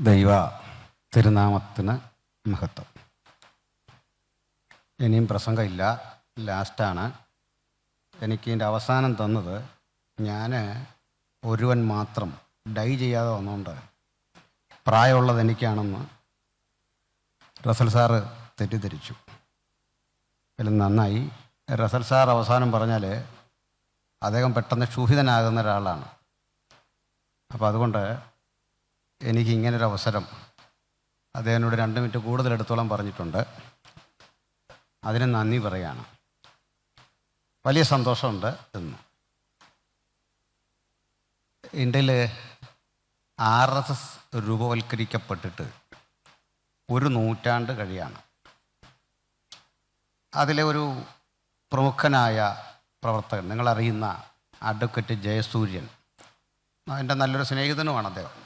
ദൈവ തിരുനാമത്തിന് മഹത്വം. ഇനിയും പ്രസംഗമില്ല. ലാസ്റ്റാണ്. എനിക്ക് ഇതിന്റെ അവസാനം തന്നത് ഞാൻ ഒരുവൻ മാത്രം ഡൈ ചെയ്യാതെ വന്നുകൊണ്ട് പ്രായമുള്ളത് എനിക്കാണെന്ന് റസൽ സാറ് തെറ്റിദ്ധരിച്ചു. അതിൽ നന്നായി. റസൽ സാർ അവസാനം പറഞ്ഞാൽ അദ്ദേഹം പെട്ടെന്ന് ക്ഷൂഹിതനാകുന്ന ഒരാളാണ്. അപ്പോൾ അതുകൊണ്ട് എനിക്ക് ഇങ്ങനൊരു അവസരം അദ്ദേഹത്തിനോട് രണ്ട് മിനിറ്റ് കൂടുതൽ എടുത്തോളം പറഞ്ഞിട്ടുണ്ട്. അതിന് നന്ദി പറയാണ്. വലിയ സന്തോഷമുണ്ട് എന്ന്. ഇന്ത്യയിൽ ആർ എസ് എസ് രൂപവൽക്കരിക്കപ്പെട്ടിട്ട് ഒരു നൂറ്റാണ്ട് കഴിയാണ്. അതിലെ ഒരു പ്രമുഖനായ പ്രവർത്തകൻ നിങ്ങളറിയുന്ന അഡ്വക്കേറ്റ് ജയസൂര്യൻ. എന്റെ നല്ലൊരു സ്നേഹിതനുമാണ് അദ്ദേഹം.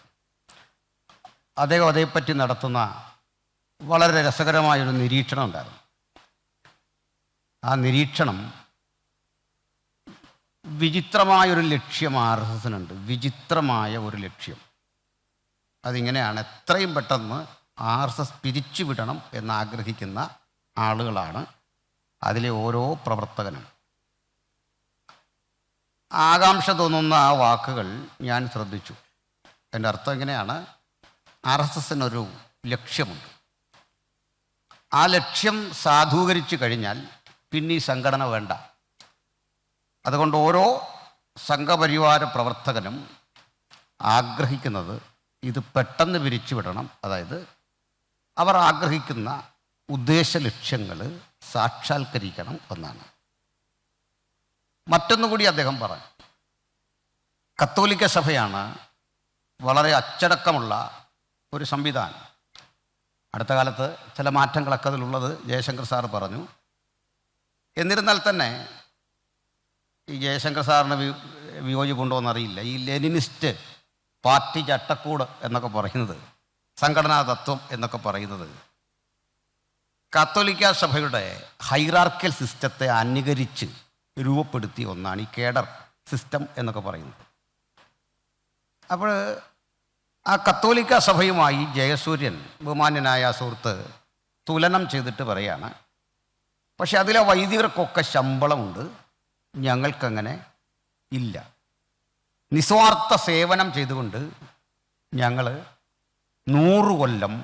അദ്ദേഹം അതേപ്പറ്റി നടത്തുന്ന വളരെ രസകരമായൊരു നിരീക്ഷണം ഉണ്ടായിരുന്നു. ആ നിരീക്ഷണം വിചിത്രമായൊരു ലക്ഷ്യം ആർ എസ് എസിനുണ്ട് വിചിത്രമായ ഒരു ലക്ഷ്യം. അതിങ്ങനെയാണ് എത്രയും പെട്ടെന്ന് ആർ എസ് എസ് പിരിച്ചുവിടണം എന്നാഗ്രഹിക്കുന്ന ആളുകളാണ് അതിലെ ഓരോ പ്രവർത്തകനും. ആകാംക്ഷ തോന്നുന്ന ആ വാക്കുകൾ ഞാൻ ശ്രദ്ധിച്ചു. എന്റെ അർത്ഥം എങ്ങനെയാണ്? ആർ എസ് എസിനൊരു ലക്ഷ്യമുണ്ട്. ആ ലക്ഷ്യം സാധൂകരിച്ചു കഴിഞ്ഞാൽ പിന്നെ ഈ സംഘടന വേണ്ട. അതുകൊണ്ട് ഓരോ സംഘപരിവാര പ്രവർത്തകനും ആഗ്രഹിക്കുന്നത് ഇത് പെട്ടെന്ന് പിരിച്ചുവിടണം. അതായത് അവർ ആഗ്രഹിക്കുന്ന ഉദ്ദേശ ലക്ഷ്യങ്ങൾ സാക്ഷാത്കരിക്കണം എന്നാണ്. മറ്റൊന്നുകൂടി അദ്ദേഹം പറഞ്ഞു. കത്തോലിക്ക സഭയാണ് വളരെ അച്ചടക്കമുള്ള ഒരു സംവിധാനം. അടുത്ത കാലത്ത് ചില മാറ്റങ്ങളൊക്കെ അതിലുള്ളത് ജയശങ്കർ സാർ പറഞ്ഞു. എന്നിരുന്നാൽ തന്നെ ഈ ജയശങ്കർ സാറിന് വിയോജിപ്പുണ്ടോ എന്നറിയില്ല. ഈ ലെനിനിസ്റ്റ് പാർട്ടി ചട്ടക്കൂട് എന്നൊക്കെ പറയുന്നത് സംഘടനാ തത്വം എന്നൊക്കെ പറയുന്നത് കത്തോലിക്ക സഭയുടെ ഹൈറാർക്കൽ സിസ്റ്റത്തെ അനുകരിച്ച് രൂപപ്പെടുത്തിയ ഒന്നാണ് ഈ കേഡർ സിസ്റ്റം എന്നൊക്കെ പറയുന്നത്. അപ്പോൾ ആ കത്തോലിക്ക സഭയുമായി ജയസൂര്യൻ ബഹുമാന്യനായ സുഹൃത്ത് തുലനം ചെയ്തിട്ട് പറയാണ് പക്ഷെ അതിലെ വൈദികർക്കൊക്കെ ശമ്പളമുണ്ട് ഞങ്ങൾക്കങ്ങനെ ഇല്ല. നിസ്വാർത്ഥ സേവനം ചെയ്തുകൊണ്ട് ഞങ്ങൾ നൂറ് കൊല്ലം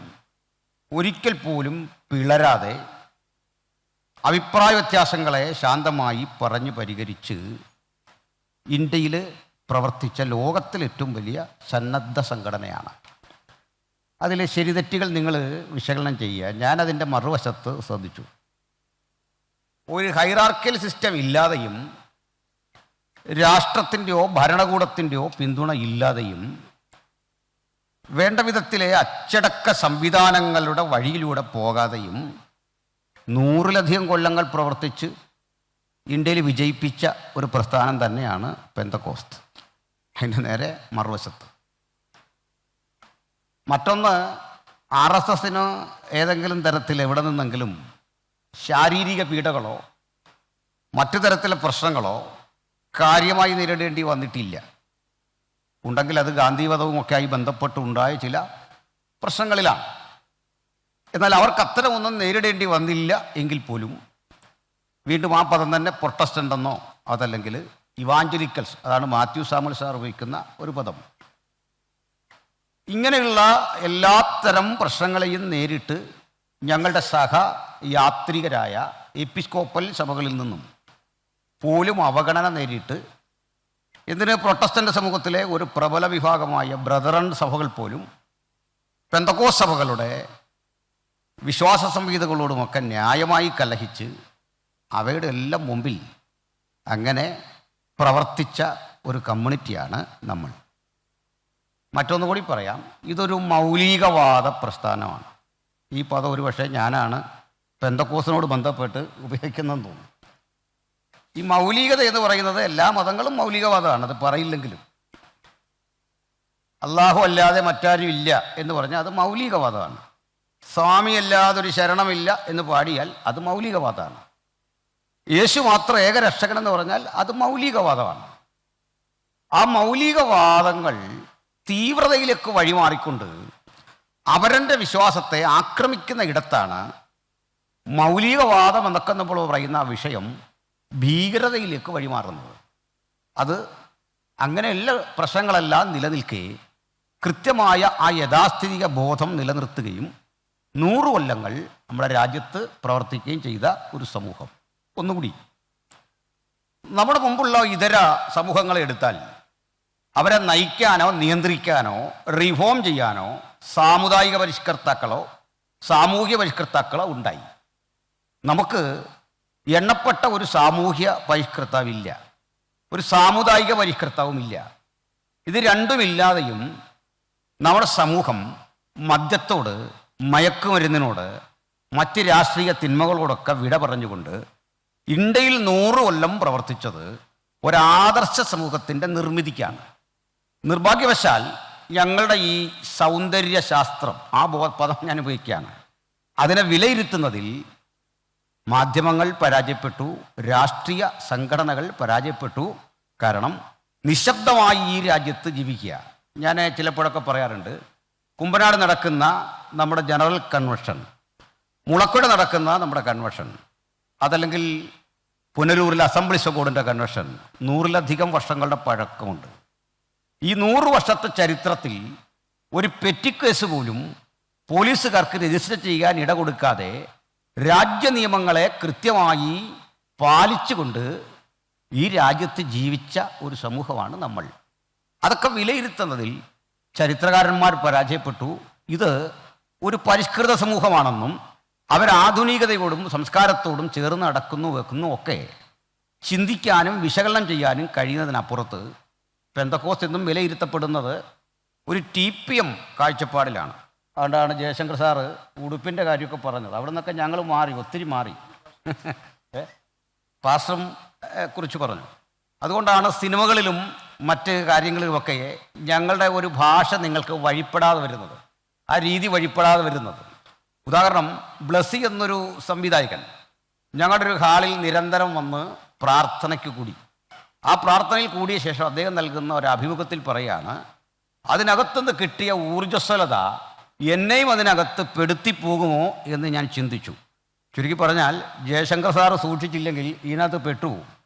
ഒരിക്കൽ പോലും പിളരാതെ അഭിപ്രായ വ്യത്യാസങ്ങളെ ശാന്തമായി പറഞ്ഞു പരിഹരിച്ച് ഇന്ത്യയിൽ പ്രവർത്തിച്ച ലോകത്തിൽ ഏറ്റവും വലിയ സന്നദ്ധ സംഘടനയാണ്. അതിലെ ശരിതെറ്റുകൾ നിങ്ങൾ വിശകലനം ചെയ്യുക. ഞാനതിന്റെ മറുവശത്ത് ശ്രദ്ധിച്ചു. ഒരു ഹൈറാർക്കൽ സിസ്റ്റം ഇല്ലാതെയും രാഷ്ട്രത്തിന്റെയോ ഭരണകൂടത്തിന്റെയോ പിന്തുണ ഇല്ലാതെയും വേണ്ട വിധത്തിലെ അച്ചടക്ക സംവിധാനങ്ങളുടെ വഴിയിലൂടെ പോകാതെയും നൂറിലധികം കൊല്ലങ്ങൾ പ്രവർത്തിച്ച് ഇന്ത്യയിൽ വിജയിപ്പിച്ച ഒരു പ്രസ്ഥാനം തന്നെയാണ് പെന്തക്കോസ്ത്. അതിന്റെ നേരെ മറുവശത്ത്. മറ്റൊന്ന് ആർ എസ് എസിന് ഏതെങ്കിലും തരത്തിൽ എവിടെ നിന്നെങ്കിലും ശാരീരിക പീഡകളോ മറ്റു തരത്തിലെ പ്രശ്നങ്ങളോ കാര്യമായി നേരിടേണ്ടി വന്നിട്ടില്ല. ഉണ്ടെങ്കിൽ അത് ഗാന്ധിവധവുമൊക്കെ ആയി ബന്ധപ്പെട്ടുണ്ടായ ചില പ്രശ്നങ്ങളിലാണ്. എന്നാൽ അവർക്ക് അത്തരമൊന്നും നേരിടേണ്ടി വന്നില്ല എങ്കിൽ പോലും വീണ്ടും ആ പദം തന്നെ പ്രൊട്ടസ്റ്റന്റ് എന്നോ അതല്ലെങ്കിൽ ഇവാഞ്ചലിക്കൽസ് അതാണ് മാത്യു സാമൽ സാർ ഉപയോഗിക്കുന്ന ഒരു പദം. ഇങ്ങനെയുള്ള എല്ലാത്തരം പ്രശ്നങ്ങളെയും നേരിട്ട് ഞങ്ങളുടെ സഹ യാത്രികരായ എപ്പിസ്കോപ്പൽ സഭകളിൽ നിന്നും പോലും അവഗണന നേരിട്ട് എന്തിന് പ്രൊട്ടസ്റ്റന്റ് സമൂഹത്തിലെ ഒരു പ്രബല വിഭാഗമായ ബ്രദറൻ സഭകൾ പോലും പെന്തക്കോ സഭകളുടെ വിശ്വാസ സംഹിതകളോടുമൊക്കെ ന്യായമായി കലഹിച്ച് അവയുടെ എല്ലാം മുമ്പിൽ അങ്ങനെ പ്രവർത്തിച്ച ഒരു കമ്മ്യൂണിറ്റിയാണ് നമ്മൾ. മറ്റൊന്നു കൂടി പറയാം. ഇതൊരു മൗലികവാദ പ്രസ്ഥാനമാണ്. ഈ പദം ഒരു പക്ഷേ ഞാനാണ് പെന്തക്കോസിനോട് ബന്ധപ്പെട്ട് ഉപയോഗിക്കുന്നതെന്ന് തോന്നുന്നു. ഈ മൗലികത എന്ന് പറയുന്നത് എല്ലാ മതങ്ങളും മൗലികവാദമാണ്. അത് പറയില്ലെങ്കിലും. അള്ളാഹു അല്ലാതെ മറ്റാരും ഇല്ല എന്ന് പറഞ്ഞാൽ അത് മൗലികവാദമാണ്. സ്വാമി അല്ലാതെ ഒരു ശരണമില്ല എന്ന് പാടിയാൽ അത് മൗലികവാദമാണ്. യേശു മാത്രം ഏകരക്ഷകൻ എന്ന് പറഞ്ഞാൽ അത് മൗലികവാദമാണ്. ആ മൗലികവാദങ്ങൾ തീവ്രതയിലേക്ക് വഴിമാറിക്കൊണ്ട് അവരന്റെ വിശ്വാസത്തെ ആക്രമിക്കുന്ന ഇടത്താണ് മൗലികവാദം എന്നൊക്കെ നമ്മൾ പറയുന്ന ആ വിഷയം ഭീകരതയിലേക്ക് വഴിമാറുന്നത്. അത് അങ്ങനെയുള്ള പ്രശ്നങ്ങളെല്ലാം നിലനിൽക്കെ കൃത്യമായ ആ യഥാസ്ഥിതിക ബോധം നിലനിർത്തുകയും നൂറ് കൊല്ലങ്ങൾ നമ്മുടെ രാജ്യത്ത് പ്രവർത്തിക്കുകയും ചെയ്ത ഒരു സമൂഹം. ഒന്നുകൂടി. നമ്മുടെ മുമ്പുള്ള ഇതര സമൂഹങ്ങളെ എടുത്താൽ അവരെ നയിക്കാനോ നിയന്ത്രിക്കാനോ റിഫോം ചെയ്യാനോ സാമുദായിക പരിഷ്കർത്താക്കളോ സാമൂഹ്യ പരിഷ്കർത്താക്കളോ ഉണ്ടായി. നമുക്ക് എണ്ണപ്പെട്ട ഒരു സാമൂഹ്യ പരിഷ്കർത്താവില്ല. ഒരു സാമുദായിക പരിഷ്കർത്താവുമില്ല. ഇത് രണ്ടുമില്ലാതെയും നമ്മുടെ സമൂഹം മദ്യത്തോട് മയക്കുമരുന്നിനോട് മറ്റ് രാഷ്ട്രീയ തിന്മകളോടൊക്കെ വിട പറഞ്ഞുകൊണ്ട് ഇന്ത്യയിൽ നൂറ് കൊല്ലം പ്രവർത്തിച്ചത് ഒരാദർശ സമൂഹത്തിന്റെ നിർമ്മിതിക്കാണ്. നിർഭാഗ്യവശാൽ ഞങ്ങളുടെ ഈ സൗന്ദര്യശാസ്ത്രം ആ ബോ പദം ഞാൻ ഉപയോഗിക്കുകയാണ്. അതിനെ വിലയിരുത്തുന്നതിൽ മാധ്യമങ്ങൾ പരാജയപ്പെട്ടു രാഷ്ട്രീയ സംഘടനകൾ പരാജയപ്പെട്ടു. കാരണം നിശബ്ദമായി ഈ രാജ്യത്ത് ജീവിക്കുക. ഞാൻ ചിലപ്പോഴൊക്കെ പറയാറുണ്ട് കുമ്പനാട് നടക്കുന്ന നമ്മുടെ ജനറൽ കൺവെൻഷൻ മുളക്കുഴ നടക്കുന്ന നമ്മുടെ കൺവെൻഷൻ അതല്ലെങ്കിൽ പുനലൂരിലെ അസംബ്ലി ബോർഡിന്റെ കൺവെൻഷൻ നൂറിലധികം വർഷങ്ങളുടെ പഴക്കമുണ്ട്. ഈ നൂറ് വർഷത്തെ ചരിത്രത്തിൽ ഒരു പെറ്റിക്കേസ് പോലും പോലീസുകാർക്ക് രജിസ്റ്റർ ചെയ്യാൻ ഇട കൊടുക്കാതെ രാജ്യ നിയമങ്ങളെ കൃത്യമായി പാലിച്ചുകൊണ്ട് ഈ രാജ്യത്ത് ജീവിച്ച ഒരു സമൂഹമാണ് നമ്മൾ. അതൊക്കെ വിലയിരുത്തുന്നതിൽ ചരിത്രകാരന്മാർ പരാജയപ്പെട്ടു. ഇത് ഒരു പരിഷ്കൃത സമൂഹമാണെന്നും അവരാധുനികതയോടും സംസ്കാരത്തോടും ചേർന്ന് നടക്കുന്നു വെക്കുന്നു ഒക്കെ ചിന്തിക്കാനും വിശകലനം ചെയ്യാനും കഴിയുന്നതിനപ്പുറത്ത് പെന്തക്കോസ് എന്നും വിലയിരുത്തപ്പെടുന്നത് ഒരു ടി പി എം കാഴ്ചപ്പാടിലാണ്. അതുകൊണ്ടാണ് ജയശങ്കർ സാറ് ഉടുപ്പിന്റെ കാര്യമൊക്കെ പറഞ്ഞത്. അവിടെ നിന്നൊക്കെ ഞങ്ങൾ മാറി ഒത്തിരി മാറി. പാസം കുറിച്ച് പറഞ്ഞു. അതുകൊണ്ടാണ് സിനിമകളിലും മറ്റ് കാര്യങ്ങളിലുമൊക്കെ ഞങ്ങളുടെ ഒരു ഭാഷ നിങ്ങൾക്ക് വഴിപ്പെടാതെ വരുന്നത്. ആ രീതി വഴിപ്പെടാതെ വരുന്നത്. ഉദാഹരണം ബ്ലസ്സി എന്നൊരു സംവിധായകൻ. ഞങ്ങളുടെ ഒരു ഹാളിൽ നിരന്തരം വന്ന് പ്രാർത്ഥനയ്ക്ക് കൂടി. ആ പ്രാർത്ഥനയിൽ കൂടിയ ശേഷം അദ്ദേഹം നൽകുന്ന ഒരു അഭിമുഖത്തിൽ പറയാണ് അതിനകത്തുനിന്ന് കിട്ടിയ ഊർജസ്വലത എന്നെയും അതിനകത്ത് പെടുത്തി പോകുമോ എന്ന് ഞാൻ ചിന്തിച്ചു. ചുരുക്കി പറഞ്ഞാൽ ജയശങ്കർ സാറ് സൂക്ഷിച്ചില്ലെങ്കിൽ ഇതിനകത്ത് പെട്ടുപോകും.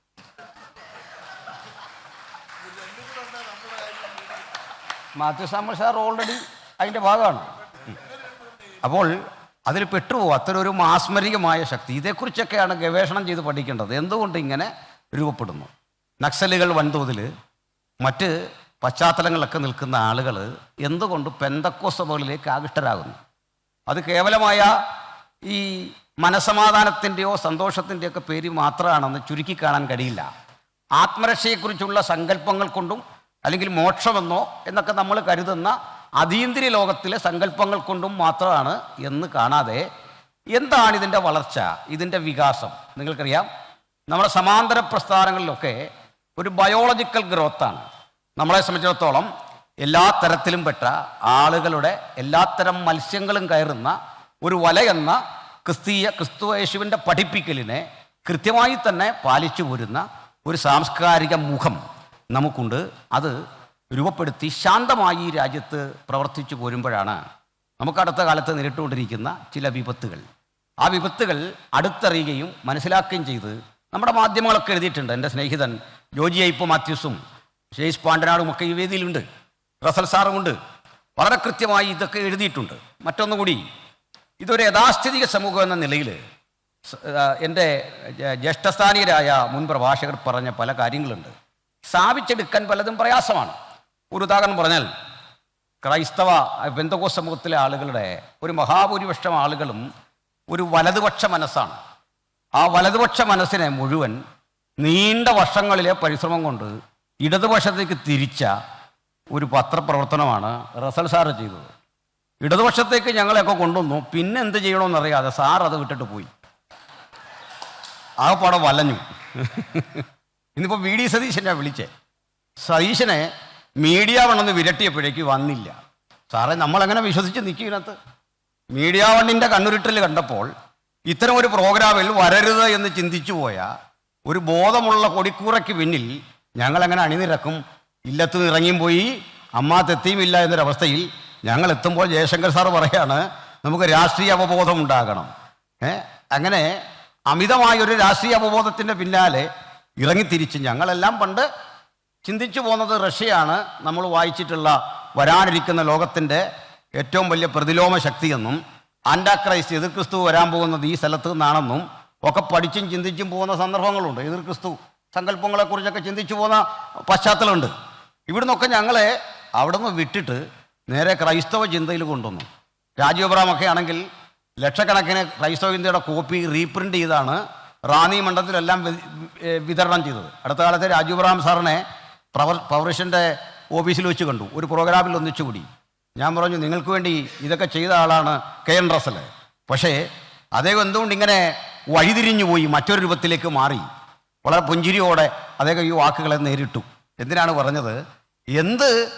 മാത്യു സാമൽ സാർ ഓൾറെഡി അതിന്റെ ഭാഗമാണ്. അപ്പോൾ അതിൽ പെട്ടുപോകും. അത്ര ഒരു മാസ്മരികമായ ശക്തി. ഇതേക്കുറിച്ചൊക്കെയാണ് ഗവേഷണം ചെയ്ത് പഠിക്കേണ്ടത്. എന്തുകൊണ്ട് ഇങ്ങനെ രൂപപ്പെടുന്നു? നക്സലുകൾ വൻതോതിൽ മറ്റ് പശ്ചാത്തലങ്ങളിലൊക്കെ നിൽക്കുന്ന ആളുകൾ എന്തുകൊണ്ട് പെന്തക്കോസഭകളിലേക്ക് ആകൃഷ്ടരാകുന്നു? അത് കേവലമായ ഈ മനസമാധാനത്തിന്റെയോ സന്തോഷത്തിന്റെയൊക്കെ പേര് മാത്രമാണെന്ന് ചുരുക്കി കാണാൻ കഴിയില്ല. ആത്മരക്ഷയെക്കുറിച്ചുള്ള സങ്കല്പങ്ങൾ കൊണ്ടും അല്ലെങ്കിൽ മോക്ഷമെന്നോ എന്നൊക്കെ നമ്മൾ കരുതുന്ന അതീന്ദ്രിയ ലോകത്തിലെ സങ്കല്പങ്ങൾ കൊണ്ടും മാത്രമാണ് എന്ന് കാണാതെ എന്താണ് ഇതിന്റെ വളർച്ച ഇതിന്റെ വികാസം? നിങ്ങൾക്കറിയാം നമ്മുടെ സമാന്തര പ്രസ്ഥാനങ്ങളിലൊക്കെ ഒരു ബയോളജിക്കൽ ഗ്രോത്താണ് നമ്മളെ സംബന്ധിച്ചിടത്തോളം എല്ലാ തരത്തിലും പെട്ട ആളുകളുടെ എല്ലാത്തരം മത്സ്യങ്ങളും കയറുന്ന ഒരു വല എന്ന ക്രിസ്തീയ ക്രിസ്തു യേശുവിന്റെ പഠിപ്പിക്കലിനെ കൃത്യമായി തന്നെ പാലിച്ചു പോരുന്ന ഒരു സാംസ്കാരിക മുഖം നമുക്കുണ്ട്. അത് രൂപപ്പെടുത്തി ശാന്തമായി ഈ രാജ്യത്ത് പ്രവർത്തിച്ചു പോരുമ്പോഴാണ് നമുക്കടുത്ത കാലത്ത് നേരിട്ടുകൊണ്ടിരിക്കുന്ന ചില വിപത്തുകൾ. ആ വിപത്തുകൾ അടുത്തറിയുകയും മനസ്സിലാക്കുകയും ചെയ്ത് നമ്മുടെ മാധ്യമങ്ങളൊക്കെ എഴുതിയിട്ടുണ്ട്. എന്റെ സ്നേഹിതൻ ജോജി ഐപ്പ് മാത്യൂസും ഷെയ്സ് പാണ്ഡനാടും ഒക്കെ ഈ വേദിയിലുണ്ട്. റസൽ സാറുമുണ്ട് വളരെ കൃത്യമായി ഇതൊക്കെ എഴുതിയിട്ടുണ്ട്. മറ്റൊന്നുകൂടി ഇതൊരു യഥാസ്ഥിതിക സമൂഹം എന്ന നിലയിൽ എന്റെ ജ്യേഷ്ഠസ്ഥാനീയരായ മുൻ പ്രഭാഷകർ പറഞ്ഞ പല കാര്യങ്ങളുണ്ട്. സ്ഥാപിച്ചെടുക്കാൻ പലതും പ്രയാസമാണ്. ഒരു ഉദാഹരണം പറഞ്ഞാൽ ക്രൈസ്തവ ബന്ധകോ സമൂഹത്തിലെ ആളുകളുടെ ഒരു മഹാഭൂരിപക്ഷം ആളുകളും ഒരു വലതുപക്ഷ മനസ്സാണ്. ആ വലതുപക്ഷ മനസ്സിനെ മുഴുവൻ നീണ്ട വർഷങ്ങളിലെ പരിശ്രമം കൊണ്ട് ഇടതുപക്ഷത്തേക്ക് തിരിച്ച ഒരു പത്രപ്രവർത്തനമാണ് റസൽ സാറ് ചെയ്തത്. ഇടതുപക്ഷത്തേക്ക് ഞങ്ങളെയൊക്കെ കൊണ്ടുവന്നു. പിന്നെ എന്ത് ചെയ്യണമെന്നറിയാതെ സാർ അത് വിട്ടിട്ട് പോയി. ആ പടം വലഞ്ഞു. ഇന്നിപ്പോൾ വി ഡി സതീശനെ വിളിച്ചേ. സതീശനെ മീഡിയ വണ്ണെന്ന് വിരട്ടിയപ്പോഴേക്ക് വന്നില്ല. സാറേ നമ്മളങ്ങനെ വിശ്വസിച്ച് നിൽക്കും ഇതിനകത്ത് മീഡിയ വണ്ണിന്റെ കണ്ണുരുട്ടൽ കണ്ടപ്പോൾ ഇത്തരം ഒരു പ്രോഗ്രാമിൽ വരരുത് എന്ന് ചിന്തിച്ചു പോയ ഒരു ബോധമുള്ള കൊടിക്കൂറയ്ക്ക് പിന്നിൽ ഞങ്ങളെങ്ങനെ അണിനിരക്കും. ഇല്ലത്ത് ഇറങ്ങിയും പോയി. അമ്മാത്തെത്തിയുമില്ല എന്നൊരവസ്ഥയിൽ ഞങ്ങൾ എത്തുമ്പോൾ ജയശങ്കർ സാർ പറയാണ് നമുക്ക് രാഷ്ട്രീയ അവബോധം ഉണ്ടാകണം. ഏ അങ്ങനെ അമിതമായ ഒരു രാഷ്ട്രീയ അവബോധത്തിന്റെ പിന്നാലെ ഇറങ്ങിത്തിരിച്ച് ഞങ്ങളെല്ലാം പണ്ട് ചിന്തിച്ചു പോകുന്നത് റഷ്യയാണ്. നമ്മൾ വായിച്ചിട്ടുള്ള വരാനിരിക്കുന്ന ലോകത്തിന്റെ ഏറ്റവും വലിയ പ്രതിലോമ ശക്തിയെന്നും ആൻഡാക്രൈസ്റ്റ് എതിർ ക്രിസ്തു വരാൻ പോകുന്നത് ഈ സ്ഥലത്ത് നിന്നാണെന്നും ഒക്കെ പഠിച്ചും ചിന്തിച്ചും പോകുന്ന സന്ദർഭങ്ങളുണ്ട്. എതിർ ക്രിസ്തു സങ്കല്പങ്ങളെക്കുറിച്ചൊക്കെ ചിന്തിച്ചു പോകുന്ന പശ്ചാത്തലമുണ്ട്. ഇവിടുന്നൊക്കെ ഞങ്ങളെ അവിടെ നിന്ന് വിട്ടിട്ട് നേരെ ക്രൈസ്തവ ചിന്തയിൽ കൊണ്ടുവന്നു. രാജീവ് ആണെങ്കിൽ ലക്ഷക്കണക്കിന് ക്രൈസ്തവ ചിന്തയുടെ കോപ്പി റീപ്രിന്റ് ചെയ്താണ് റാന്നി മണ്ഡലത്തിലെല്ലാം വിതരണം ചെയ്തത്. അടുത്ത കാലത്ത് രാജീവ് അബ്രാം സാറിനെ പ്രവർ പൗറിഷന്റെ ഓഫീസിൽ വെച്ച് കണ്ടു. ഒരു പ്രോഗ്രാമിൽ ഒന്നിച്ചുകൂടി ഞാൻ പറഞ്ഞു നിങ്ങൾക്ക് വേണ്ടി ഇതൊക്കെ ചെയ്ത ആളാണ് കെ എൻ റസൽ പക്ഷേ അദ്ദേഹം എന്തുകൊണ്ട് ഇങ്ങനെ വഴിതിരിഞ്ഞു പോയി മറ്റൊരു രൂപത്തിലേക്ക് മാറി വളരെ പുഞ്ചിരിയോടെ അദ്ദേഹം ഈ വാക്കുകളെ നേരിട്ടു. എന്തിനാണ് പറഞ്ഞത്? എന്ത്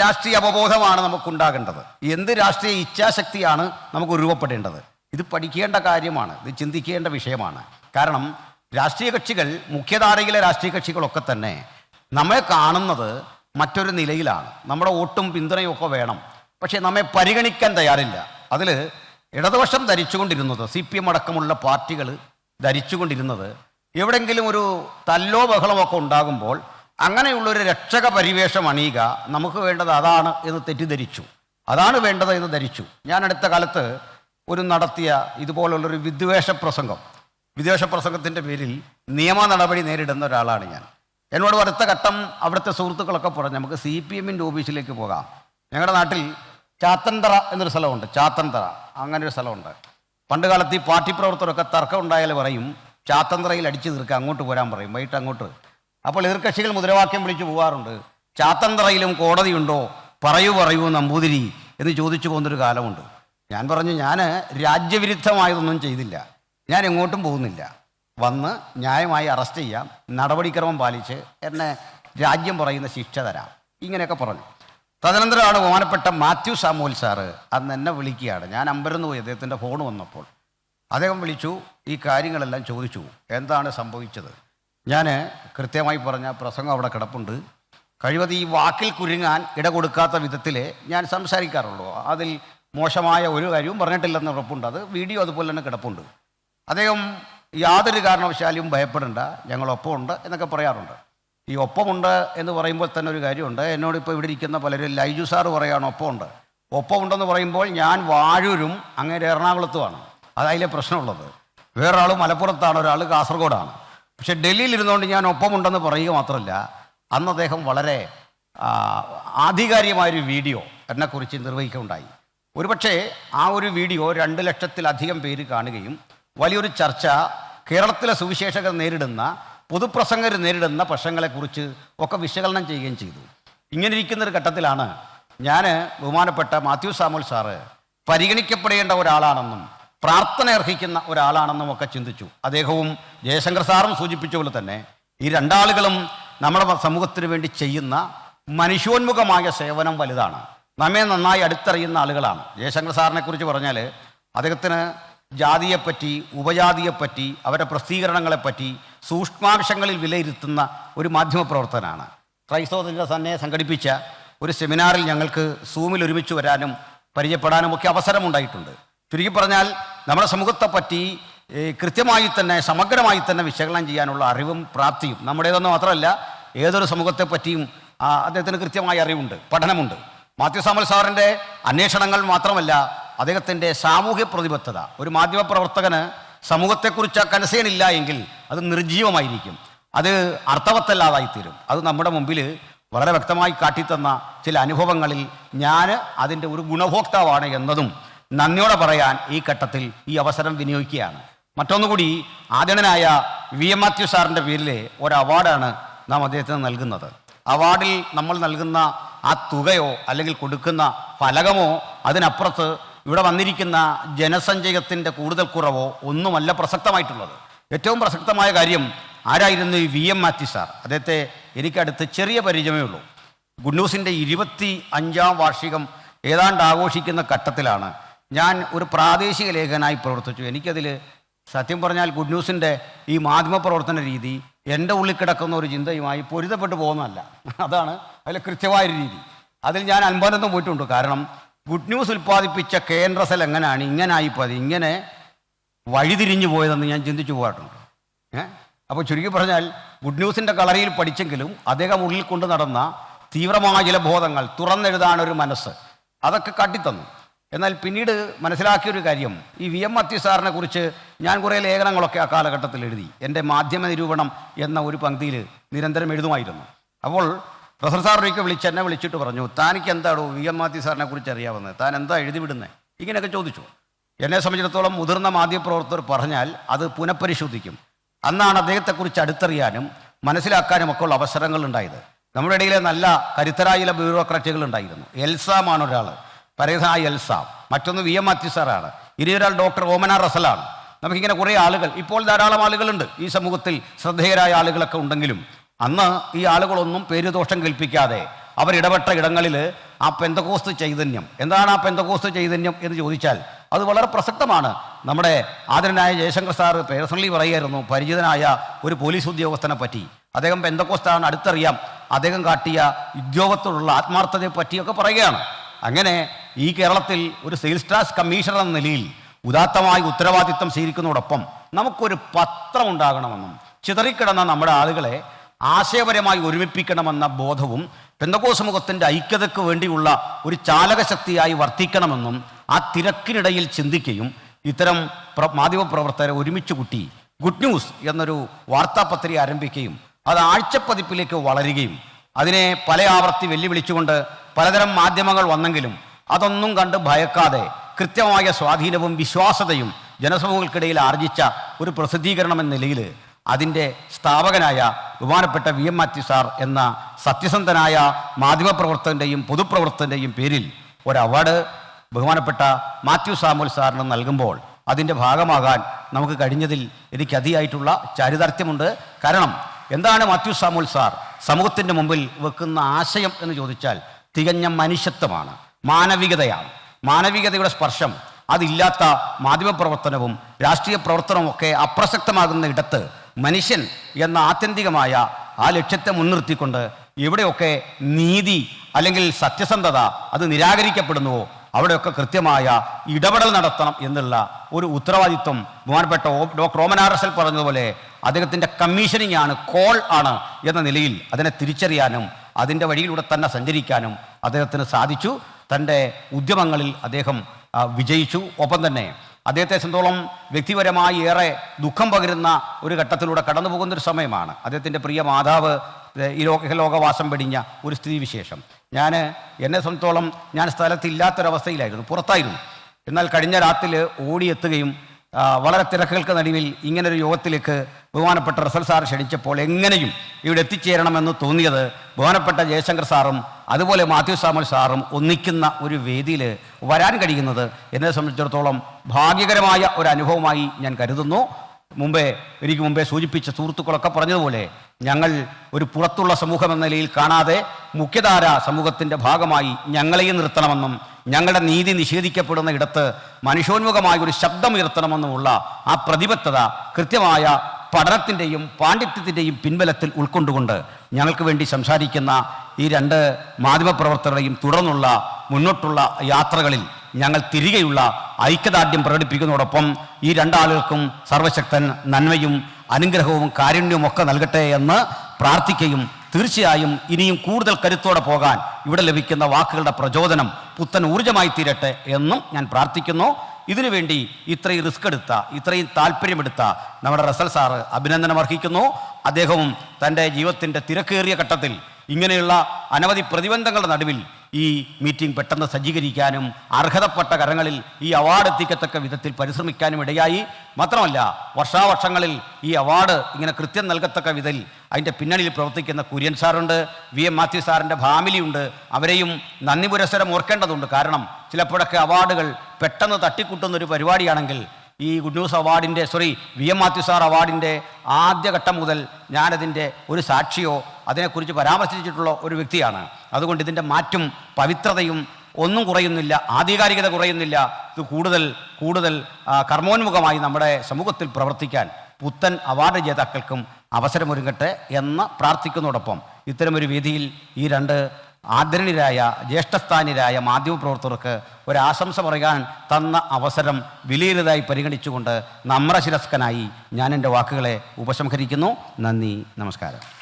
രാഷ്ട്രീയ അവബോധമാണ് നമുക്കുണ്ടാകേണ്ടത്? എന്ത് രാഷ്ട്രീയ ഇച്ഛാശക്തിയാണ് നമുക്ക് രൂപപ്പെടേണ്ടത്? ഇത് പഠിക്കേണ്ട കാര്യമാണ് ഇത് ചിന്തിക്കേണ്ട വിഷയമാണ്. കാരണം രാഷ്ട്രീയ കക്ഷികൾ മുഖ്യധാരയിലെ രാഷ്ട്രീയ കക്ഷികളൊക്കെ തന്നെ നമ്മെ കാണുന്നത് മറ്റൊരു നിലയിലാണ്. നമ്മുടെ ഓട്ടും പിന്തുണയൊക്കെ വേണം. പക്ഷേ നമ്മെ പരിഗണിക്കാൻ തയ്യാറില്ല. അതിൽ ഇടതുപക്ഷം ധരിച്ചുകൊണ്ടിരുന്നത് സി പി എം അടക്കമുള്ള പാർട്ടികൾ ധരിച്ചുകൊണ്ടിരുന്നത് എവിടെങ്കിലും ഒരു തല്ലോ ബഹളമൊക്കെ ഉണ്ടാകുമ്പോൾ അങ്ങനെയുള്ളൊരു രക്ഷക പരിവേഷം അണിയുക നമുക്ക് വേണ്ടത് അതാണ് എന്ന് തെറ്റിദ്ധരിച്ചു. അതാണ് വേണ്ടത് എന്ന് ധരിച്ചു. ഞാൻ അടുത്ത കാലത്ത് ഒരു നടത്തിയ ഇതുപോലുള്ളൊരു വിദ്വേഷ പ്രസംഗം വിദ്വേഷ പ്രസംഗത്തിന്റെ പേരിൽ നിയമ നടപടി നേരിടുന്ന ഒരാളാണ് ഞാൻ. എന്നോട് അടുത്ത ഘട്ടം അവിടുത്തെ സുഹൃത്തുക്കളൊക്കെ പറഞ്ഞു നമുക്ക് സി പി എമ്മിന്റെ ഓഫീസിലേക്ക് പോകാം. ഞങ്ങളുടെ നാട്ടിൽ ചാത്തൻതറ എന്നൊരു സ്ഥലമുണ്ട് ചാത്തൻതറ അങ്ങനെ ഒരു സ്ഥലമുണ്ട്. പണ്ട് കാലത്ത് ഈ പാർട്ടി പ്രവർത്തകരൊക്കെ തർക്കം ഉണ്ടായാൽ പറയും ചാത്തന്തറയിൽ അടിച്ചു തീർക്കുക അങ്ങോട്ട് പോരാൻ പറയും വൈകിട്ട് അങ്ങോട്ട്. അപ്പോൾ എതിർകക്ഷികൾ മുദ്രാവാക്യം വിളിച്ചു പോകാറുണ്ട് ചാത്തന്തറയിലും കോടതിയുണ്ടോ പറയൂ പറയൂ നമ്പൂതിരി എന്ന് ചോദിച്ചു പോകുന്നൊരു കാലമുണ്ട്. ഞാൻ പറഞ്ഞു ഞാൻ രാജ്യവിരുദ്ധമായതൊന്നും ചെയ്തില്ല. ഞാൻ എങ്ങോട്ടും പോകുന്നില്ല. വന്ന് ന്യായമായി അറസ്റ്റ് ചെയ്യാം നടപടിക്രമം പാലിച്ച് എന്നെ രാജ്യം പറയുന്ന ശിക്ഷ തരാം. ഇങ്ങനെയൊക്കെ പറഞ്ഞു. തദനന്തരമാണ് ബഹുമാനപ്പെട്ട മാത്യു സാമൂൽ സാറ് അന്ന് എന്നെ വിളിക്കുകയാണ്. ഞാൻ അമ്പരന്ന് പോയി അദ്ദേഹത്തിന്റെ ഫോൺ വന്നപ്പോൾ. അദ്ദേഹം വിളിച്ചു ഈ കാര്യങ്ങളെല്ലാം ചോദിച്ചു. എന്താണ് സംഭവിച്ചത്? ഞാൻ കൃത്യമായി പറഞ്ഞ പ്രസംഗം അവിടെ കിടപ്പുണ്ട്. കഴിവത് ഈ വാക്കിൽ കുരുങ്ങാൻ ഇട കൊടുക്കാത്ത വിധത്തിൽ ഞാൻ സംസാരിക്കാറുള്ളൂ. അതിൽ മോശമായ ഒരു കാര്യവും പറഞ്ഞിട്ടില്ലെന്ന് ഉറപ്പുണ്ട്. അത് വീഡിയോ അതുപോലെ തന്നെ കിടപ്പുണ്ട്. അദ്ദേഹം യാതൊരു കാരണവശാലും ഭയപ്പെടേണ്ട. ഞങ്ങളൊപ്പമുണ്ട് എന്നൊക്കെ പറയാറുണ്ട്. ഈ ഒപ്പമുണ്ട് എന്ന് പറയുമ്പോൾ തന്നെ ഒരു കാര്യമുണ്ട്. എന്നോട് ഇപ്പോൾ ഇവിടെ ഇരിക്കുന്ന പലരും ലൈജു സാറ് പറയാണ് ഒപ്പമുണ്ട്. ഒപ്പമുണ്ടെന്ന് പറയുമ്പോൾ ഞാൻ വാഴൂരും അങ്ങനെ എറണാകുളത്തുമാണ്. അതതിലെ പ്രശ്നമുള്ളത്. വേറൊരാൾ മലപ്പുറത്താണ് ഒരാൾ കാസർഗോഡാണ്. പക്ഷേ ഡൽഹിയിൽ ഇരുന്നുകൊണ്ട് ഞാൻ ഒപ്പമുണ്ടെന്ന് പറയുക മാത്രമല്ല അന്ന് അദ്ദേഹം വളരെ ആധികാരികമായൊരു വീഡിയോ എന്നെക്കുറിച്ച് നിർവഹിക്കുകയുണ്ടായി. ഒരുപക്ഷേ ആ ഒരു വീഡിയോ രണ്ട് ലക്ഷത്തിലധികം പേര് കാണുകയും വലിയൊരു ചർച്ച കേരളത്തിലെ സുവിശേഷകർ നേരിടുന്ന പൊതുപ്രസംഗർ നേരിടുന്ന പ്രശ്നങ്ങളെക്കുറിച്ച് ഒക്കെ വിശകലനം ചെയ്യുകയും ചെയ്തു. ഇങ്ങനെ ഇരിക്കുന്ന ഒരു ഘട്ടത്തിലാണ് ഞാൻ ബഹുമാനപ്പെട്ട മാത്യു സാമുൽ സാറ് പരിഗണിക്കപ്പെടേണ്ട ഒരാളാണെന്നും പ്രാർത്ഥന അർഹിക്കുന്ന ഒരാളാണെന്നും ഒക്കെ ചിന്തിച്ചു. അദ്ദേഹവും ജയശങ്കർ സാറും സൂചിപ്പിച്ച പോലെ തന്നെ ഈ രണ്ടാളുകളും നമ്മുടെ സമൂഹത്തിന് വേണ്ടി ചെയ്യുന്ന മനുഷ്യോന്മുഖമായ സേവനം വലുതാണ്. നമ്മെ നന്നായി അടുത്തറിയുന്ന ആളുകളാണ്. ജയശങ്കർ സാറിനെ കുറിച്ച് പറഞ്ഞാൽ അദ്ദേഹത്തിന് ജാതിയെപ്പറ്റി ഉപജാതിയെപ്പറ്റി അവരുടെ പ്രസിദ്ധീകരണങ്ങളെപ്പറ്റി സൂക്ഷ്മാംശങ്ങളിൽ വിലയിരുത്തുന്ന ഒരു മാധ്യമപ്രവർത്തനാണ്. ദിന തന്നെ സംഘടിപ്പിച്ച ഒരു സെമിനാറിൽ ഞങ്ങൾക്ക് സൂമിൽ ഒരുമിച്ച് വരാനും പരിചയപ്പെടാനും ഒക്കെ അവസരമുണ്ടായിട്ടുണ്ട്. ചുരുക്കി പറഞ്ഞാൽ നമ്മുടെ സമൂഹത്തെപ്പറ്റി കൃത്യമായി തന്നെ സമഗ്രമായി തന്നെ വിശകലനം ചെയ്യാനുള്ള അറിവും പ്രാപ്തിയും നമ്മുടേതെന്ന് മാത്രമല്ല ഏതൊരു സമൂഹത്തെ പറ്റിയും അദ്ദേഹത്തിന് കൃത്യമായ അറിവുണ്ട് പഠനമുണ്ട്. മാത്യു സാമൽ സാറിന്റെ അന്വേഷണങ്ങൾ മാത്രമല്ല അദ്ദേഹത്തിന്റെ സാമൂഹ്യ പ്രതിബദ്ധത. ഒരു മാധ്യമപ്രവർത്തകന് സമൂഹത്തെക്കുറിച്ച് കനസേനില്ല എങ്കിൽ അത് നിർജീവമായിരിക്കും അത് അർത്ഥവത്തല്ലാതായിത്തീരും. അത് നമ്മുടെ മുമ്പിൽ വളരെ വ്യക്തമായി കാട്ടിത്തന്ന ചില അനുഭവങ്ങളിൽ ഞാൻ അതിന്റെ ഒരു ഗുണഭോക്താവാണ് എന്നതും നന്ദിയോടെ പറയാൻ ഈ ഘട്ടത്തിൽ ഈ അവസരം വിനിയോഗിക്കുകയാണ്. മറ്റൊന്നുകൂടി ആദരണനായ വി എം മാത്യു സാറിന്റെ പേരിൽ ഒരു അവാർഡാണ് നാം അദ്ദേഹത്തിന് നൽകുന്നത്. അവാർഡിൽ നമ്മൾ നൽകുന്ന ആ തുകയോ അല്ലെങ്കിൽ കൊടുക്കുന്ന ഫലകമോ അതിനപ്പുറത്ത് ഇവിടെ വന്നിരിക്കുന്ന ജനസഞ്ചയത്തിന്റെ കൂടുതൽ കുറവോ ഒന്നുമല്ല പ്രസക്തമായിട്ടുള്ളത്. ഏറ്റവും പ്രസക്തമായ കാര്യം ആരായിരുന്നു ഈ വി എം മാത്യു സാർ? അദ്ദേഹത്തെ എനിക്കടുത്ത് ചെറിയ പരിചയമേ ഉള്ളൂ. ഗുഡ് ന്യൂസിന്റെ ഇരുപത്തി അഞ്ചാം വാർഷികം ഏതാണ്ട് ആഘോഷിക്കുന്ന ഘട്ടത്തിലാണ് ഞാൻ ഒരു പ്രാദേശിക ലേഖനായി പ്രവർത്തിച്ചു. എനിക്കതിൽ സത്യം പറഞ്ഞാൽ ഗുഡ് ന്യൂസിന്റെ ഈ മാധ്യമ പ്രവർത്തന രീതി എന്റെ ഉള്ളിൽ കിടക്കുന്ന ഒരു ചിന്തയുമായി പൊരുത്തപ്പെട്ടു പോകുന്നതല്ല. അതാണ് അതിൽ കൃത്യമായൊരു രീതി. അതിൽ ഞാൻ അൻപതെന്നും പോയിട്ടുണ്ട്. കാരണം ഗുഡ് ന്യൂസ് ഉൽപ്പാദിപ്പിച്ച കേന്ദ്ര സെൽ എങ്ങനെയാണ്? ഇങ്ങനായിപ്പോയത് ഇങ്ങനെ വഴിതിരിഞ്ഞു പോയതെന്ന് ഞാൻ ചിന്തിച്ചു പോകാറുണ്ട്. ഏഹ് അപ്പോൾ ചുരുക്കി പറഞ്ഞാൽ ഗുഡ് ന്യൂസിന്റെ കളറിയിൽ പഠിച്ചെങ്കിലും അദ്ദേഹം ഉള്ളിൽ കൊണ്ട് നടന്ന തീവ്രമായ ചില ബോധങ്ങൾ തുറന്നെഴുതാൻ ഒരു മനസ്സ് അതൊക്കെ കട്ടിത്തന്നു. എന്നാൽ പിന്നീട് മനസ്സിലാക്കിയൊരു കാര്യം ഈ വി എം മത്തി സാറിനെ കുറിച്ച് ഞാൻ കുറേ ലേഖനങ്ങളൊക്കെ ആ കാലഘട്ടത്തിൽ എഴുതി. എന്റെ മാധ്യമ നിരൂപണം എന്ന ഒരു പങ്ക്തിയിൽ നിരന്തരം എഴുതുമായിരുന്നു. അപ്പോൾ പ്രൊഫസർ സാറിനൊക്കെ വിളിച്ച് എന്നെ വിളിച്ചിട്ട് പറഞ്ഞു താനിക്ക് എന്താണോ വി. എം. മാത്യു സാറിനെ കുറിച്ച് അറിയാവുന്നത് താൻ എന്താ എഴുതി വിടുന്നത് ഇങ്ങനെയൊക്കെ ചോദിച്ചു. എന്നെ സംബന്ധിച്ചിടത്തോളം മുതിർന്ന മാധ്യമപ്രവർത്തകർ പറഞ്ഞാൽ അത് പുനഃപരിശോധിക്കും. അന്നാണ് അദ്ദേഹത്തെക്കുറിച്ച് അടുത്തറിയാനും മനസ്സിലാക്കാനും ഒക്കെ ഉള്ള അവസരങ്ങൾ ഉണ്ടായത്. നമ്മുടെ ഇടയിലെ നല്ല കരുത്തരായ ബ്യൂറോക്രാറ്റുകൾ ഉണ്ടായിരുന്നു. എൽസാമാണ് ഒരാൾ പരേതനായ എൽസാം. മറ്റൊന്ന് വി. എം. മാത്യു സാറാണ്. ഇനി ഒരാൾ ഡോക്ടർ ഓമന റസലാണ്. നമുക്കിങ്ങനെ കുറേ ആളുകൾ ഇപ്പോൾ ധാരാളം ആളുകളുണ്ട് ഈ സമൂഹത്തിൽ ശ്രദ്ധേയരായ ആളുകളൊക്കെ ഉണ്ടെങ്കിലും അന്ന് ഈ ആളുകളൊന്നും പേര് പേരുദോഷം കൽപ്പിക്കാതെ അവരിടപെട്ട ഇടങ്ങളിൽ ആ പെന്തകോസ്ത് ചൈതന്യം. എന്താണ് ആ പെന്തകോസ്ത് ചൈതന്യം എന്ന് ചോദിച്ചാൽ അത് വളരെ പ്രസക്തമാണ്. നമ്മുടെ ആദരനായ ജയശങ്കർ സാർ പേഴ്സണലി പറയുമായിരുന്നു പരിചിതനായ ഒരു പോലീസ് ഉദ്യോഗസ്ഥനെ പറ്റി. അദ്ദേഹം പെന്തക്കോസ്താണ് അടുത്തറിയാം. അദ്ദേഹം കാട്ടിയ ഉദ്യോഗത്തോടുള്ള ആത്മാർത്ഥതയെ പറ്റിയൊക്കെ പറയുകയാണ്. അങ്ങനെ ഈ കേരളത്തിൽ ഒരു സെയിൽസ് ടാക്സ് കമ്മീഷണർ എന്ന നിലയിൽ ഉദാത്തമായ ഉത്തരവാദിത്വം സ്വീകരിക്കുന്നതോടൊപ്പം നമുക്കൊരു പത്രം ഉണ്ടാകണമെന്നും ചിതറിക്കിടന്ന നമ്മുടെ ആളുകളെ ആശയപരമായി ഒരുമിപ്പിക്കണമെന്ന ബോധവും പെന്തകോ സമൂഹത്തിന്റെ ഐക്യതയ്ക്ക് വേണ്ടിയുള്ള ഒരു ചാലകശക്തിയായി വർത്തിക്കണമെന്നും ആ തിരക്കിനിടയിൽ ചിന്തിക്കുകയും ഇത്തരം പ്ര മാധ്യമപ്രവർത്തകരെ ഒരുമിച്ച് കുട്ടി ഗുഡ് ന്യൂസ് എന്നൊരു വാർത്താപത്രിക ആരംഭിക്കുകയും അത് ആഴ്ചപ്പതിപ്പിലേക്ക് വളരുകയും അതിനെ പല ആവർത്തി വെല്ലുവിളിച്ചുകൊണ്ട് പലതരം മാധ്യമങ്ങൾ വന്നെങ്കിലും അതൊന്നും കണ്ട് ഭയക്കാതെ കൃത്യമായ സ്വാധീനവും വിശ്വാസതയും ജനസമൂഹങ്ങൾക്കിടയിൽ ആർജിച്ച ഒരു പ്രസിദ്ധീകരണം എന്ന നിലയിൽ അതിന്റെ സ്ഥാപകനായ ബഹുമാനപ്പെട്ട വി എം മാത്യു സാർ എന്ന സത്യസന്ധനായ മാധ്യമപ്രവർത്തകന്റെയും പൊതുപ്രവർത്തകന്റെയും പേരിൽ ഒരു അവാർഡ് ബഹുമാനപ്പെട്ട മാത്യു സാമുൽ സാറിന് നൽകുമ്പോൾ അതിന്റെ ഭാഗമാകാൻ നമുക്ക് കഴിഞ്ഞതിൽ എനിക്ക് അതിയായിട്ടുള്ള ചാരിതാർത്ഥ്യമുണ്ട്. കാരണം എന്താണ് മാത്യു സാമുൽ സാർ സമൂഹത്തിന്റെ മുമ്പിൽ വെക്കുന്ന ആശയം എന്ന് ചോദിച്ചാൽ തികഞ്ഞ മനുഷ്യത്വമാണ് മാനവികതയാണ്. മാനവികതയുടെ സ്പർശം അതില്ലാത്ത മാധ്യമപ്രവർത്തനവും രാഷ്ട്രീയ പ്രവർത്തനവും ഒക്കെ അപ്രസക്തമാകുന്ന ഇടത്ത് മനുഷ്യൻ എന്ന ആത്യന്തികമായ ആ ലക്ഷ്യത്തെ മുൻനിർത്തിക്കൊണ്ട് എവിടെയൊക്കെ നീതി അല്ലെങ്കിൽ സത്യസന്ധത അത് നിരാകരിക്കപ്പെടുന്നുവോ അവിടെയൊക്കെ കൃത്യമായ ഇടപെടൽ നടത്തണം എന്നുള്ള ഒരു ഉത്തരവാദിത്വം ബഹുമാനപ്പെട്ട doctor Roman R S L പറഞ്ഞതുപോലെ അദ്ദേഹത്തിന്റെ കമ്മീഷനിങ് ആണ് കോൾ ആണ് എന്ന നിലയിൽ അതിനെ തിരിച്ചറിയാനും അതിന്റെ വഴിയിലൂടെ തന്നെ സഞ്ചരിക്കാനും അദ്ദേഹത്തിന് സാധിച്ചു. തന്റെ ഉദ്യമങ്ങളിൽ അദ്ദേഹം വിജയിച്ചു. ഒപ്പം തന്നെ അദ്ദേഹത്തെ സംബന്ധിച്ചോളം വ്യക്തിപരമായി ഏറെ ദുഃഖം പകരുന്ന ഒരു ഘട്ടത്തിലൂടെ കടന്നു പോകുന്ന ഒരു സമയമാണ്. അദ്ദേഹത്തിന്റെ പ്രിയ മാതാവ് ഈ ലോക ലോകവാസം വെടിഞ്ഞ ഒരു സ്ഥിതിവിശേഷം ഞാൻ എന്നെ സംബന്ധിച്ചോളം ഞാൻ സ്ഥലത്തില്ലാത്തൊരവസ്ഥയിലായിരുന്നു പുറത്തായിരുന്നു. എന്നാൽ കഴിഞ്ഞ രാത്രിയിൽ ഓടിയെത്തുകയും വളരെ തിരക്കുകൾക്ക് നടുവിൽ ഇങ്ങനൊരു യോഗത്തിലേക്ക് ബഹുമാനപ്പെട്ട റസൽ സാർ ക്ഷണിച്ചപ്പോൾ എങ്ങനെയും ഇവിടെ എത്തിച്ചേരണമെന്ന് തോന്നിയത് ബഹുമാനപ്പെട്ട ജയശങ്കർ സാറും അതുപോലെ മാത്യു സാമുൽ സാറും ഒന്നിക്കുന്ന ഒരു വേദിയിൽ വരാൻ കഴിയുന്നത് എന്നെ സംബന്ധിച്ചിടത്തോളം ഭാഗ്യകരമായ ഒരു അനുഭവമായി ഞാൻ കരുതുന്നു. മുമ്പേ എനിക്ക് മുമ്പേ സൂചിപ്പിച്ച സുഹൃത്തുക്കളൊക്കെ പറഞ്ഞതുപോലെ ഞങ്ങൾ ഒരു പുറത്തുള്ള സമൂഹം എന്ന നിലയിൽ കാണാതെ മുഖ്യധാര സമൂഹത്തിന്റെ ഭാഗമായി ഞങ്ങളെയും നിർത്തണമെന്നും ഞങ്ങളുടെ നീതി നിഷേധിക്കപ്പെടുന്ന ഇടത്ത് മനുഷ്യോന്മുഖമായ ഒരു ശബ്ദം ഉയർത്തണമെന്നുമുള്ള ആ പ്രതിബദ്ധത കൃത്യമായ പഠനത്തിന്റെയും പാണ്ഡിത്യത്തിന്റെയും പിൻബലത്തിൽ ഉൾക്കൊണ്ടുകൊണ്ട് ഞങ്ങൾക്ക് വേണ്ടി സംസാരിക്കുന്ന ഈ രണ്ട് മാധ്യമപ്രവർത്തകരുടെയും തുടർന്നുള്ള മുന്നോട്ടുള്ള യാത്രകളിൽ ഞങ്ങൾ തിരികെയുള്ള ഐക്യദാർഢ്യം പ്രകടിപ്പിക്കുന്നതോടൊപ്പം ഈ രണ്ടാളുകൾക്കും സർവശക്തൻ നന്മയും അനുഗ്രഹവും കാരുണ്യവും ഒക്കെ നൽകട്ടെ എന്ന് പ്രാർത്ഥിക്കുകയും തീർച്ചയായും ഇനിയും കൂടുതൽ കരുത്തോടെ പോകാൻ ഇവിടെ ലഭിക്കുന്ന വാക്കുകളുടെ പ്രചോദനം പുത്തൻ ഊർജമായി തീരട്ടെ എന്നും ഞാൻ പ്രാർത്ഥിക്കുന്നു. ഇതിനുവേണ്ടി ഇത്രയും റിസ്ക് എടുത്ത ഇത്രയും താല്പര്യമെടുത്ത നമ്മുടെ റസൽ സാറ് അഭിനന്ദനം അർഹിക്കുന്നു. അദ്ദേഹവും തന്റെ ജീവിതത്തിന്റെ തിരക്കേറിയ ഘട്ടത്തിൽ ഇങ്ങനെയുള്ള അനവധി പ്രതിബന്ധങ്ങളുടെ നടുവിൽ ഈ മീറ്റിംഗ് പെട്ടെന്ന് സജ്ജീകരിക്കാനും അർഹതപ്പെട്ട കരങ്ങളിൽ ഈ അവാർഡ് എത്തിക്കത്തക്ക വിധത്തിൽ പരിശ്രമിക്കാനും ഇടയായി. മാത്രമല്ല വർഷാവർഷങ്ങളിൽ ഈ അവാർഡ് ഇങ്ങനെ കൃത്യം നൽകത്തക്ക വിധത്തിൽ അതിന്റെ പിന്നണിയിൽ പ്രവർത്തിക്കുന്ന കുര്യൻ സാറുണ്ട് വി എം മാത്യു സാറിന്റെ ഫാമിലിയുണ്ട്. അവരെയും നന്ദി പുരസ്സരം ഓർക്കേണ്ടതുണ്ട്. കാരണം ചിലപ്പോഴൊക്കെ അവാർഡുകൾ പെട്ടെന്ന് തട്ടിക്കൂട്ടുന്ന ഒരു പരിപാടിയാണെങ്കിൽ ഈ good news അവാർഡിന്റെ sorry V M Mathew sir അവാർഡിന്റെ ആദ്യഘട്ടം മുതൽ ഞാനതിന്റെ ഒരു സാക്ഷിയോ അതിനെക്കുറിച്ച് പരാമർശിച്ചിട്ടുള്ള ഒരു വ്യക്തിയാണ്. അതുകൊണ്ട് ഇതിന്റെ മാറ്റും പവിത്രതയും ഒന്നും കുറയുന്നില്ല ആധികാരികത കുറയുന്നില്ല. ഇത് കൂടുതൽ കൂടുതൽ കർമ്മോന്മുഖമായി നമ്മുടെ സമൂഹത്തിൽ പ്രവർത്തിക്കാൻ പുത്തൻ അവാർഡ് ജേതാക്കൾക്കും അവസരമൊരുങ്ങട്ടെ എന്ന് പ്രാർത്ഥിക്കുന്നതോടൊപ്പം ഇത്തരമൊരു വേദിയിൽ ഈ രണ്ട് ആദരണീയരായ ജ്യേഷ്ഠസ്ഥാനീയരായ മാധ്യമപ്രവർത്തകർക്ക് ഒരാശംസ പറയാൻ തന്ന അവസരം വിലയിരുതായി പരിഗണിച്ചുകൊണ്ട് നമ്രശിരസ്കനായി ഞാൻ എന്റെ വാക്കുകളെ ഉപസംഹരിക്കുന്നു. നന്ദി. നമസ്കാരം.